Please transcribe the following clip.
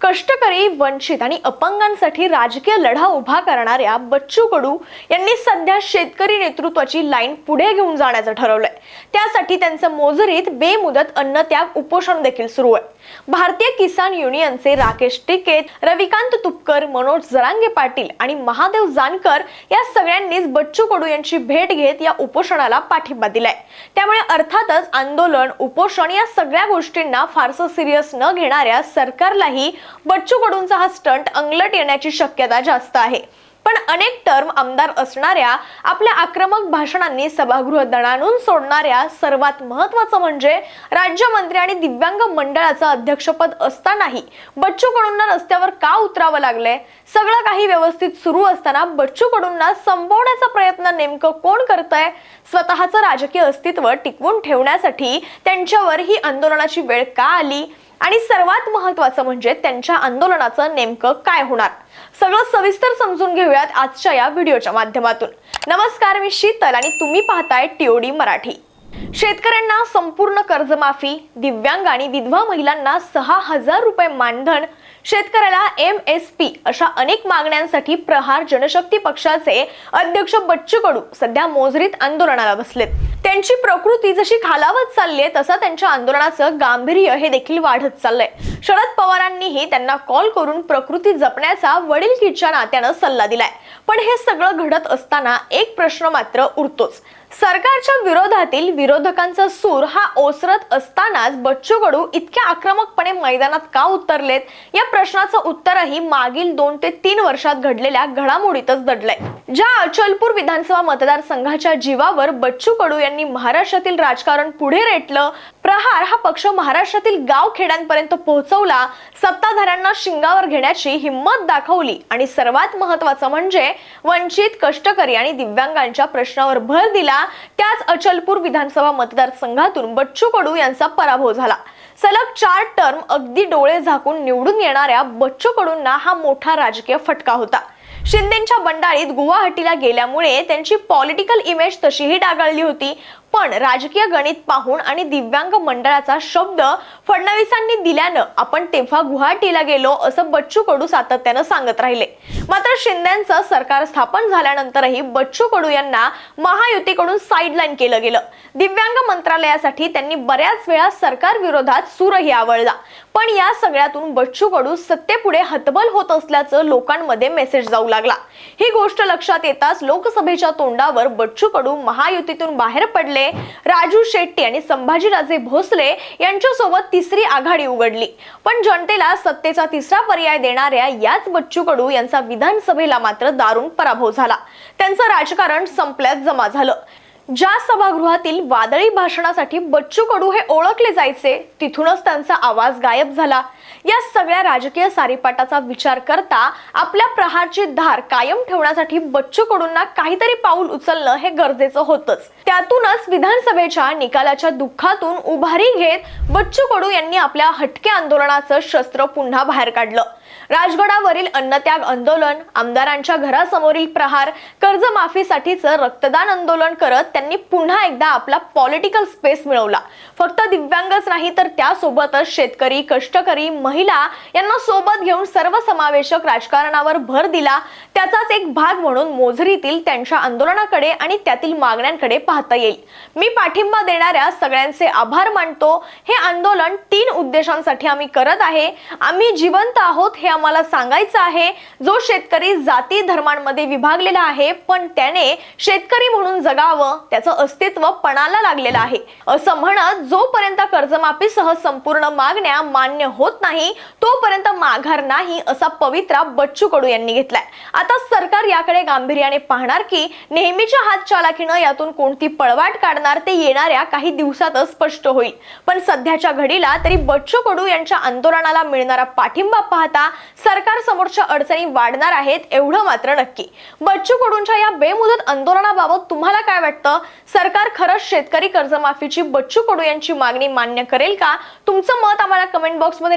कष्टकरी वंचित आणि अपंगांसाठी राजकीय लढा उभा करणाऱ्या बच्चू कडू यांनी सध्या शेतकरी नेतृत्वाची लाईन पुढे घेऊन जाण्याचं ठरवलंय. त्यासाठी त्यांचं मोजरीत बेमुदत अन्नत्याग उपोषण देखील सुरू आहे. भारतीय किसान युनियनचे राकेश टिकेत रविकांत तुपकर मनोज जरांगे पाटील आणि महादेव जानकर या सगळ्यांनीच बच्चू कडू यांची भेट घेत या उपोषणाला पाठिंबा दिलाय. त्यामुळे अर्थातच आंदोलन उपोषण या सगळ्या गोष्टींना फारसं सिरियस न घेणाऱ्या सरकारलाही बच्चू कडूंचा हा स्टंट अंगलट येण्याची शक्यता जास्त आहे. पण अनेक टर्म आमदार असणाऱ्या आपल्या आक्रमक भाषणांनी सभागृह दणाणून सोडणाऱ्या सर्वात महत्वाचं म्हणजे राज्यमंत्री आणि दिव्यांग मंडळाचं अध्यक्षपद असतानाही बच्चू कडूंना रस्त्यावर का उतरावं लागलंय? सगळं काही व्यवस्थित सुरू असताना बच्चू कडूंना संपवण्याचा प्रयत्न नेमकं कोण करतंय? स्वतःचं राजकीय अस्तित्व टिकवून ठेवण्यासाठी त्यांच्यावर ही आंदोलनाची वेळ का आली? आणि सर्वात महत्वाचं म्हणजे त्यांच्या आंदोलनाचं नेमकं काय होणार? सगळं सविस्तर समजून घेऊयात आजच्या या व्हिडिओच्या माध्यमातून. नमस्कार मी शीतल आणि तुम्ही पाहताय टीओडी मराठी. शेतकऱ्यांना संपूर्ण कर्जमाफी दिव्यांग आणि विधवा महिलांना सहा हजार रुपये मानधन शेतकऱ्याला एम एस पी अशा अनेक मागण्यांसाठी प्रहार जनशक्ती पक्षाचे अध्यक्ष बच्चू कडू सध्या मोजरीत आंदोलनाला बसलेत. त्यांची प्रकृती जशी खालावत चालली आहे तसं त्यांच्या आंदोलनाचं गांभीर्य हे देखील वाढत चाललंय. शरद पवारांनीही त्यांना कॉल करून प्रकृती जपण्याचा वडीलकीच्या नात्यानं सल्ला दिलाय. पण हे सगळं घडत असताना एक प्रश्न मात्र उरतोच. सरकारच्या विरोधातील विरोधकांचा सूर हा ओसरत असतानाच बच्चू कडू इतक्या आक्रमकपणे मैदानात का उतरलेत? या प्रश्नाचं उत्तरही मागील दोन ते तीन वर्षात घडलेल्या घडामोडीतच दडलंय. ज्या अचलपूर विधानसभा मतदारसंघाच्या जीवावर बच्चू कडू यांनी महाराष्ट्रातील राजकारण पुढे रेटलं प्रहार हा पक्ष महाराष्ट्रातील गाव खेड्यांपर्यंत पोहोचवला. सत्ताधाऱ्यांना शिंगावर घेण्याची हिंमत दाखवली. आणि सर्वात महत्वाचं म्हणजे वंचित कष्टकरी आणि दिव्यांगांच्या प्रश्नावर भर दिला. त्याच अचलपूर विधानसभा मतदारसंघातून बच्चू कडू यांचा पराभव झाला. सलग चार टर्म अगदी डोळे झाकून निवडून येणाऱ्या बच्चू कडूंना हा मोठा राजकीय फटका होता. शिंदेच्या बंडाळीत गुवाहाटीला गेल्यामुळे त्यांची पॉलिटिकल इमेज तशीही डागाळली होती. पण राजकीय गणित पाहून आणि दिव्यांग मंडळाचा शब्द फडणवीसांनी दिल्यानं आपण तेव्हा गुवाहाटीला गेलो असं बच्चू कडू सातत्यानं सांगत राहिले. मात्र शिंदेचं सरकार स्थापन झाल्यानंतरही बच्चू कडू यांना महायुतीकडून साईडलाईन केलं गेलं. दिव्यांग मंत्रालयासाठी त्यांनी बऱ्याच वेळा सरकार विरोधात सूरही आवळला. पण या सगळ्यातून बच्चू कडू सत्तेपुढे हतबल होत असल्याचं लोकांमध्ये मेसेज जाऊ लागला. ही गोष्ट लक्षात येताच लोकसभेच्या तोंडावर बच्चू कडू महायुतीतून बाहेर पडले. राजू शेट्टी आणि संभाजीराजे भोसले यांच्यासोबत तिसरी आघाडी उघडली. पण जनतेला सत्तेचा तिसरा पर्याय देणाऱ्या याच बच्चू कडू यांचा विधानसभेला मात्र दारुण पराभव झाला. त्यांचं राजकारण संपल्यात जमा झालं. ज्या सभागृहातील वादळी भाषणासाठी बच्चू कडू हे ओळखले जायचे तिथूनच त्यांचा आवाज गायब झाला. या सगळ्या राजकीय सारीपाटाचा विचार करता आपल्या प्रहारची धार कायम ठेवण्यासाठी बच्चू कडूंना काहीतरी पाऊल उचलणं हे गरजेचं होतच. त्यातूनच विधानसभेच्या निकालाच्या दुःखातून उभारी घेत बच्चू कडू यांनी आपल्या हटके आंदोलनाचं शस्त्र पुन्हा बाहेर काढलं. राजगडावरील अन्नत्याग आंदोलन आमदारांच्या घरासमोरील प्रहार कर्जमाफीसाठीचं रक्तदान आंदोलन करत त्यांनी पुन्हा एकदा आपला पॉलिटिकल स्पेस मिळवला. फक्त दिव्यांगच नाही तर त्यासोबतच शेतकरी कष्टकरी महिला यांना सोबत घेऊन सर्वसमावेशक राजकारणावर भर दिला. त्याचाच एक भाग म्हणून मोझरीतील त्यांच्या आंदोलनाकडे आणि त्यातील मागण्यांकडे पाहता येईल. मी पाठिंबा देणाऱ्या सगळ्यांचे आभार मानतो. हे आंदोलन तीन उद्देशांसाठी आम्ही करत आहे. आम्ही जिवंत आहोत हे आम्हाला सांगायचं आहे. जो शेतकरी जाती धर्मांमध्ये विभागलेला आहे पण त्याने शेतकरी म्हणून जगावं त्याचं अस्तित्व पणाला लागलेलं आहे. असं म्हणत जोपर्यंत कर्जमाफीसह संपूर्ण मागण्या मान्य होत नाही तोपर्यंत माघार नाही असा पवित्रा बच्चू कडू यांनी घेतलाय. आता सरकार याकडे गांभीर्याने पाहणार की नेहमीच्या हात चालाखीनं यातून कोणती पळवाट काढणार ते येणाऱ्या काही दिवसातच स्पष्ट होईल. पण सध्याच्या घडीला तरी बच्चू कडू यांच्या आंदोलनाला मिळणारा पाठिंबा पाहता सरकार समोरच्या अडचणी वाढणार आहेत एवढं मात्र नक्की. बच्चू कडूंच्या या बेमुदत आंदोलनाबाबत तुम्हाला काय वाटतं? सरकार खरंच शेतकरी कर्जमाफीची बच्चू कडू यांची मागणी मान्य करेल का? तुमचं मत आम्हाला कमेंट बॉक्समध्ये